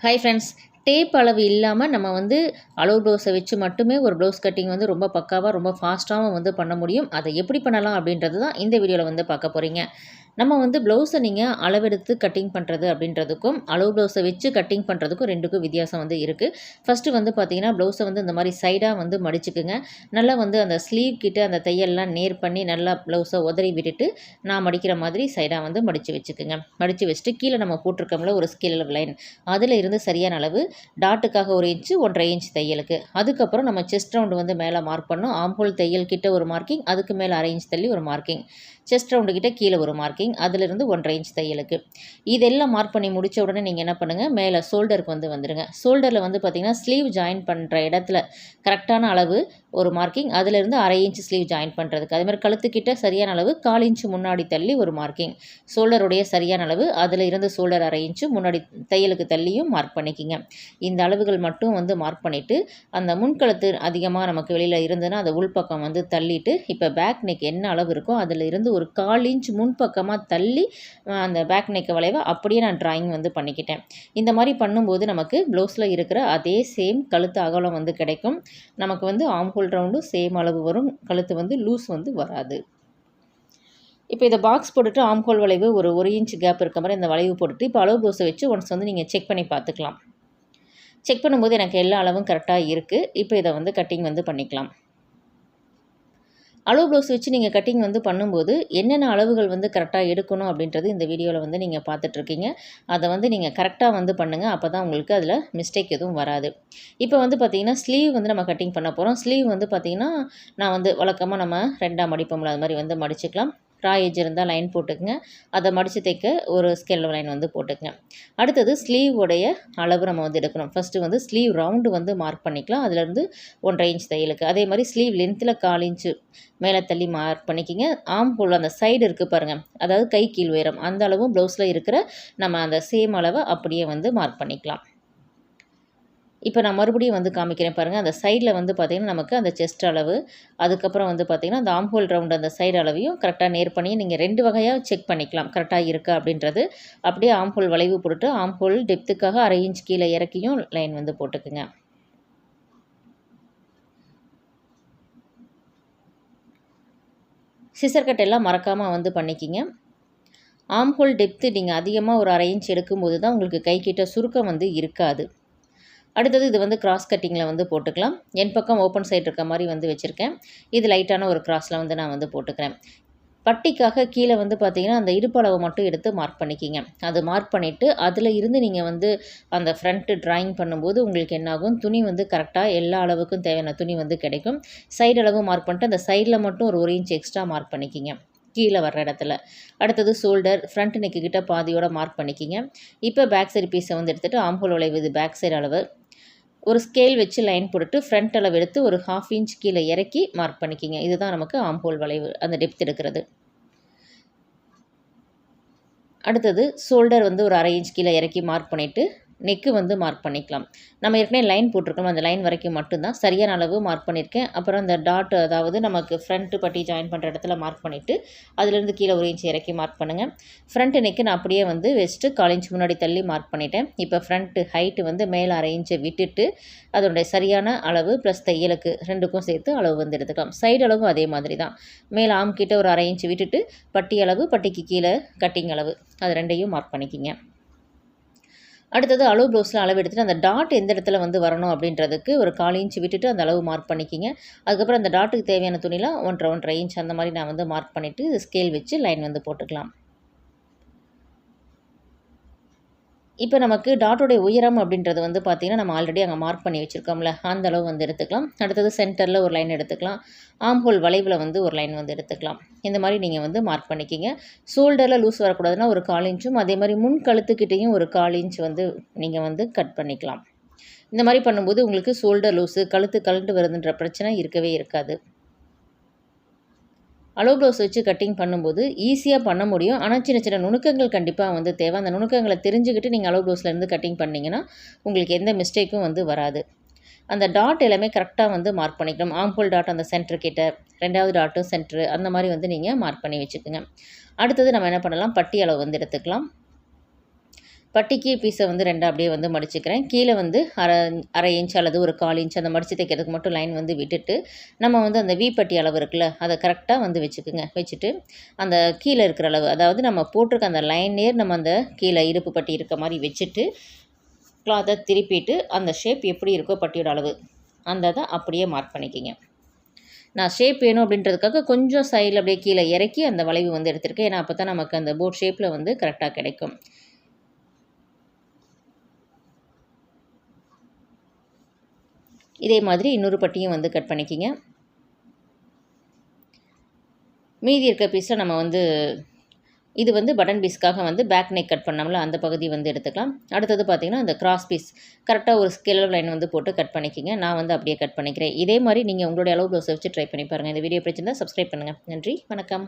Hi friends tape அளவு இல்லாமல் நம்ம வந்து அளவு ப்ளவுஸை வச்சு மட்டுமே ஒரு ப்ளவுஸ் கட்டிங் வந்து ரொம்ப பக்காவாக ரொம்ப ஃபாஸ்ட்டாகவும் வந்து பண்ண முடியும். அதை எப்படி பண்ணலாம் அப்படின்றது தான் இந்த வீடியோவில் வந்து பார்க்க போகிறீங்க நம்ம வந்து ப்ளவுஸை நீங்கள் அளவெடுத்து கட்டிங் பண்ணுறது அப்படின்றதுக்கும் அளவு ப்ளவுஸை வச்சு கட்டிங் பண்ணுறதுக்கும் ரெண்டுக்கும் வித்தியாசம் வந்து இருக்குது ஃபஸ்ட்டு வந்து பார்த்தீங்கன்னா ப்ளவுஸை வந்து இந்த மாதிரி சைடாக வந்து மடிச்சுக்குங்க. நல்லா வந்து அந்த ஸ்லீவ் கிட்ட அந்த தையல்லாம் நேர் பண்ணி நல்லா ப்ளவுஸை உதறி விட்டுட்டு நான் மடிக்கிற மாதிரி சைடாக வந்து மடித்து வச்சுக்குங்க. மடித்து வச்சுட்டு கீழே நம்ம போட்டிருக்கோம்ல ஒரு ஸ்கேல் லைன் அதில் இருந்து சரியான அளவு டாட்டுக்காக ஒரு இன்ச்சு ஒன்றரை இன்ச் தையலுக்கு. அதுக்கப்புறம் நம்ம செஸ்ட் ரவுண்டு வந்து மேலே மார்க் பண்ணோம் ஆம்போல் தையல் கிட்ட ஒரு மார்க்கிங் அதுக்கு மேலே அரை இன்ச் தள்ளி ஒரு மார்க்கிங் செஸ்ட் ரவுண்டு கிட்ட கீழே ஒரு மார்க்கிங் அதிலிருந்து ஒன்றரை இன்ச் தையலுக்கு. இதெல்லாம் மார்க் பண்ணி முடித்த உடனே நீங்கள் என்ன பண்ணுங்கள் மேலே ஷோல்டருக்கு வந்து வந்துடுங்க ஷோல்டரில் வந்து பார்த்திங்கன்னா ஸ்லீவ் ஜாயின் பண்ணுற இடத்துல கரெக்டான அளவு ஒரு மார்க்கிங் அதிலிருந்து அரை இன்ச் ஸ்லீவ் ஜாயின் பண்ணுறதுக்கு அதே மாதிரி கழுத்துக்கிட்ட சரியான அளவு கால் இன்ச்சு முன்னாடி தள்ளி ஒரு மார்க்கிங் ஷோல்டருடைய சரியான அளவு அதில் இருந்து ஷோல்டர் அரை இன்ச்சு முன்னாடி தையலுக்கு தள்ளியும் மார்க் பண்ணிக்கிங்க. இந்த அளவுகள் மட்டும் வந்து மார்க் பண்ணிவிட்டு அந்த முன்கழுத்து அதிகமாக நமக்கு வெளியில் இருந்ததுன்னா அதை உள்பக்கம் வந்து தள்ளிட்டு இப்போ பேக் நெக் என்ன அளவு இருக்கோ அதில் இருந்து ஒரு கால் இன்ச் முன்பக்கமாக தள்ளி அந்த பேக் நெக் வளைவை அப்படியே நான் ட்ராயிங் வந்து பண்ணிக்கிட்டேன். இந்த மாதிரி பண்ணும்போது நமக்கு ப்ளவுஸில் இருக்கிற அதே சேம் கழுத்து அகலம் வந்து கிடைக்கும். நமக்கு வந்து ஆம்ஹோல் ரவுண்டும் சேம் அளவு வரும். கழுத்து வந்து லூஸ் வந்து வராது. இப்போ இதை பாக்ஸ் போட்டுட்டு ஆம்கோல் வளைவு ஒரு ஒரு இன்ச் கேப் இருக்க மாதிரி இந்த வளைவு போட்டுட்டு இப்போ அளவு ப்ளவுஸை வச்சு ஒன்ஸ் வந்து நீங்கள் செக் பண்ணி பார்த்துக்கலாம். செக் பண்ணும்போது எனக்கு எல்லா அளவும் கரெக்டாக இருக்குது இப்போ இதை வந்து கட்டிங் வந்து பண்ணிக்கலாம். அளவு ப்ளவுஸ் வச்சு நீங்கள் கட்டிங் வந்து பண்ணும்போது என்னென்ன அளவுகள் வந்து கரெக்டாக எடுக்கணும் அப்படின்றது இந்த வீடியோவில் வந்து நீங்கள் பார்த்துட்ருக்கீங்க. அதை வந்து நீங்கள் கரெக்டாக வந்து பண்ணுங்கள் அப்போ தான் உங்களுக்கு அதில் மிஸ்டேக் எதுவும் வராது. இப்போ வந்து பார்த்திங்கன்னா ஸ்லீவ் வந்து நம்ம கட்டிங் பண்ண போகிறோம் ஸ்லீவ் வந்து பார்த்திங்கன்னா நான் வந்து வழக்கமாக நம்ம ரெண்டாக மடிப்போம்ல அது மாதிரி வந்து மடிச்சுக்கலாம். ரா எஜ் இருந்தால் லைன் போட்டுக்குங்க. அதை மடித்து தைக்க ஒரு ஸ்கேல் லைன் வந்து போட்டுக்குங்க. அடுத்தது ஸ்லீவ் உடைய அளவு நம்ம வந்து எடுக்கணும். ஃபஸ்ட்டு வந்து ஸ்லீவ் ரவுண்டு வந்து மார்க் பண்ணிக்கலாம். அதுலேருந்து ஒன்றரை இன்ச் தையலுக்கு. அதே மாதிரி ஸ்லீவ் லென்த்தில் கால் இன்ச்சு மேலே தள்ளி மார்க் பண்ணிக்கிங்க. ஆம் போல் அந்த சைடு இருக்குது பாருங்கள் அதாவது கை கீழ் உயரம். அந்த அளவும் ப்ளவுஸில் இருக்கிற நம்ம அந்த சேம் அளவை அப்படியே வந்து மார்க் பண்ணிக்கலாம். இப்போ நான் மறுபடியும் வந்து காமிக்கிறேன் பாருங்கள் அந்த சைடில் வந்து பார்த்திங்கன்னா நமக்கு அந்த செஸ்ட் அளவு அதுக்கப்புறம் வந்து பார்த்திங்கன்னா அந்த ஆம்ஹோல் ரவுண்ட் அந்த சைடு அளவையும் கரெக்டாக நேர் பண்ணி நீங்கள் ரெண்டு வகையாக செக் பண்ணிக்கலாம். கரெக்டாக இருக்கா அப்படின்றது. அப்படியே ஆம்ஹோல் வளைவு போட்டுட்டு ஆம்ஹோல் டெப்த்துக்காக அரை இன்ச் கீழே இறக்கியும் லைன் வந்து போட்டுக்குங்க. சிசர் கட் எல்லாம் மறக்காமல் வந்து பண்ணிக்கிங்க. ஆம்ஹோல் டெப்த்து நீங்கள் அதிகமாக ஒரு அரை இன்ச் எடுக்கும்போது தான் உங்களுக்கு கைக்கிட்ட சுருக்கம் வந்து இருக்காது. அடுத்தது இது வந்து கிராஸ் கட்டிங்கில் வந்து போட்டுக்கலாம். என் பக்கம் ஓப்பன் சைடு இருக்க மாதிரி வந்து வச்சுருக்கேன். இது லைட்டான ஒரு கிராஸில் வந்து நான் வந்து போட்டுக்கிறேன். பட்டிக்காக கீழே வந்து பார்த்தீங்கன்னா அந்த இடுப்பளவை மட்டும் எடுத்து மார்க் பண்ணிக்கிங்க. அது மார்க் பண்ணிவிட்டு அதில் இருந்து நீங்கள் வந்து அந்த ஃப்ரண்ட்டு ட்ராயிங் பண்ணும்போது உங்களுக்கு என்னாகும் துணி வந்து கரெக்டாக எல்லா அளவுக்கும் தேவையான துணி வந்து கிடைக்கும். சைடு அளவு மார்க் பண்ணிட்டு அந்த சைடில் மட்டும் ஒரு ஒரு இன்ச் எக்ஸ்ட்ரா மார்க் பண்ணிக்கிங்க. கீழே வர்ற இடத்துல. அடுத்தது ஷோல்டர் ஃப்ரண்ட் நெக்கு கிட்ட பாதியோட மார்க் பண்ணிக்கிங்க. இப்போ பேக் சைடு பீஸை வந்து எடுத்துகிட்டு ஆம்பூல் உழைவு இது பேக் சைடு அளவு. ஒரு ஸ்கேல் வச்சு லைன் போட்டுட்டு ஃப்ரண்ட் அளவு எடுத்து ஒரு ஹாஃப் இன்ச் கீழே இறக்கி மார்க் பண்ணிக்கிங்க. இதுதான் நமக்கு ஆம்ஹோல் வளைவு அந்த டெப்த் எடுக்கிறது. அடுத்தது ஷோல்டர் வந்து ஒரு அரை இன்ச் கீழே இறக்கி மார்க் பண்ணிவிட்டு நெக்கு வந்து மார்க் பண்ணிக்கலாம். நம்ம ஏற்கனவே லைன் போட்டிருக்கோம். அந்த லைன் வரைக்கும் மட்டும்தான் சரியான அளவு மார்க் பண்ணியிருக்கேன். அப்புறம் அந்த டாட் அதாவது நமக்கு ஃப்ரண்ட்டு பட்டி ஜாயின் பண்ணுற இடத்துல மார்க் பண்ணிவிட்டு அதுலேருந்து கீழே ஒரு இன்ச் இறக்கி மார்க் பண்ணுங்கள் ஃப்ரண்ட் நெக்கு நான் அப்படியே வந்து வச்சுட்டு கால் இன்ச் முன்னாடி தள்ளி மார்க் பண்ணிட்டேன். இப்போ ஃப்ரண்ட்டு ஹைட்டு வந்து மேலே அரை இன்ச்சை விட்டுட்டு அதனுடைய சரியான அளவு ப்ளஸ் தையலுக்கு ரெண்டுக்கும் சேர்த்து அளவு வந்து எடுத்துக்கலாம். சைடு அளவும் அதே மாதிரி தான். மேலே ஆம் கிட்ட ஒரு அரை இன்ச் விட்டுட்டு பட்டி அளவு பட்டிக்கு கீழே கட்டிங் அளவு. அது ரெண்டையும் மார்க் பண்ணிக்கிங்க. அடுத்தது அளவு ப்ளவுஸில் அளவு எடுத்துகிட்டு அந்த டாட் எந்த இடத்துல வந்து வரணும் அப்படின்றதுக்கு ஒரு கால் இன்ச் விட்டுட்டு அந்த அளவு மார்க் பண்ணிக்கிங்க. அதுக்கப்புறம் அந்த டாட்டுக்கு தேவையான துணிலாம் ஒன்றரை ஒன்றரை இன்ச் அந்த மாதிரி நான் வந்து மார்க் பண்ணிவிட்டு ஸ்கேல் வச்சு லைன் வந்து போட்டுக்கலாம். இப்போ நமக்கு டாட்டோடைய உயரம் அப்படின்றது வந்து பார்த்திங்கன்னா நம்ம ஆல்ரெடி அங்கே மார்க் பண்ணி வச்சுருக்கோம்ல. அந்த அளவு வந்து எடுத்துக்கலாம். அடுத்தது சென்டரில் ஒரு லைன் எடுத்துக்கலாம். ஆம்ஹோல் வளைவில் வந்து ஒரு லைன் வந்து எடுத்துக்கலாம். இந்த மாதிரி நீங்கள் வந்து மார்க் பண்ணிக்கிங்க. ஷோல்டரில் லூஸ் வரக்கூடாதுன்னா ஒரு கால் இன்ச்சும் அதே மாதிரி முன் கழுத்துக்கிட்டேயும் ஒரு கால் இன்ச் வந்து நீங்கள் வந்து கட் பண்ணிக்கலாம். இந்த மாதிரி பண்ணும்போது உங்களுக்கு ஷோல்டர் லூஸு கழுத்து கழுண்டு வருதுன்ற பிரச்சனை இருக்கவே இருக்காது. அலோ ப்ளவுஸ் வச்சு கட்டிங் பண்ணும்போது ஈஸியாக பண்ண முடியும். ஆனால் சின்ன சின்ன நுணுக்கங்கள் கண்டிப்பாக வந்து தேவை. அந்த நுணுக்கங்களை தெரிஞ்சுக்கிட்டு நீங்கள் அலோ ப்ளவுஸ்லேருந்து கட்டிங் பண்ணிங்கன்னா உங்களுக்கு எந்த மிஸ்டேக்கும் வந்து வராது. அந்த டாட் எல்லாமே கரெக்டாக வந்து மார்க் பண்ணிக்கணும். ஆம்போல் டாட் அந்த சென்டர் கிட்ட ரெண்டாவது டாட்டும் சென்டரு அந்த மாதிரி வந்து நீங்கள் மார்க் பண்ணி வச்சுக்கோங்க. அடுத்தது நம்ம என்ன பண்ணலாம்? பட்டி அளவு வந்து எடுத்துக்கலாம். பட்டிக்கு பீஸை வந்து ரெண்டாக அப்படியே வந்து மடிச்சுக்கிறேன். கீழே வந்து அரை அரை இன்ச் அல்லது ஒரு கால் இன்ச் அந்த மடித்து தைக்கிறதுக்கு மட்டும் லைன் வந்து விட்டுட்டு நம்ம வந்து அந்த வி பட்டி அளவு இருக்குல்ல அதை கரெக்டாக வந்து வச்சுக்குங்க. வச்சுட்டு அந்த கீழே இருக்கிற அளவு அதாவது நம்ம போட்டிருக்க அந்த லைன் நேர் நம்ம அந்த கீழே இருப்பு பட்டி இருக்க மாதிரி வச்சுட்டு கிளாத்தை திருப்பிட்டு அந்த ஷேப் எப்படி இருக்கோ பட்டியோட அளவு அந்த இதை அப்படியே மார்க் பண்ணிக்கிங்க. நான் ஷேப் வேணும் அப்படின்றதுக்காக கொஞ்சம் சைடில் அப்படியே கீழே இறக்கி அந்த வளைவு வந்து எடுத்திருக்கேன். ஏன்னா அப்போ தான் நமக்கு அந்த போட் ஷேப்பில் வந்து கரெக்டாக கிடைக்கும். இதே மாதிரி இன்னொரு பட்டியும் வந்து கட் பண்ணிக்கிங்க. மீதி இருக்க பீஸில் நம்ம வந்து இது வந்து பட்டன் பீஸ்க்காக வந்து பேக் நெக் கட் பண்ணோம்ல அந்த பகுதி வந்து எடுத்துக்கலாம். அடுத்தது பார்த்திங்கன்னா அந்த கிராஸ் பீஸ் கரெக்டாக ஒரு ஸ்கேல் லைன் வந்து போட்டு கட் பண்ணிக்கிங்க. நான் வந்து அப்படியே கட் பண்ணிக்கிறேன். இதே மாதிரி நீங்கள் உங்களுடைய அளவு ப்ளவுஸை வச்சு ட்ரை பண்ணி பாருங்கள் இந்த வீடியோ பிடிச்சிருந்தால் சப்ஸ்கிரைப் பண்ணுங்கள் நன்றி. வணக்கம்.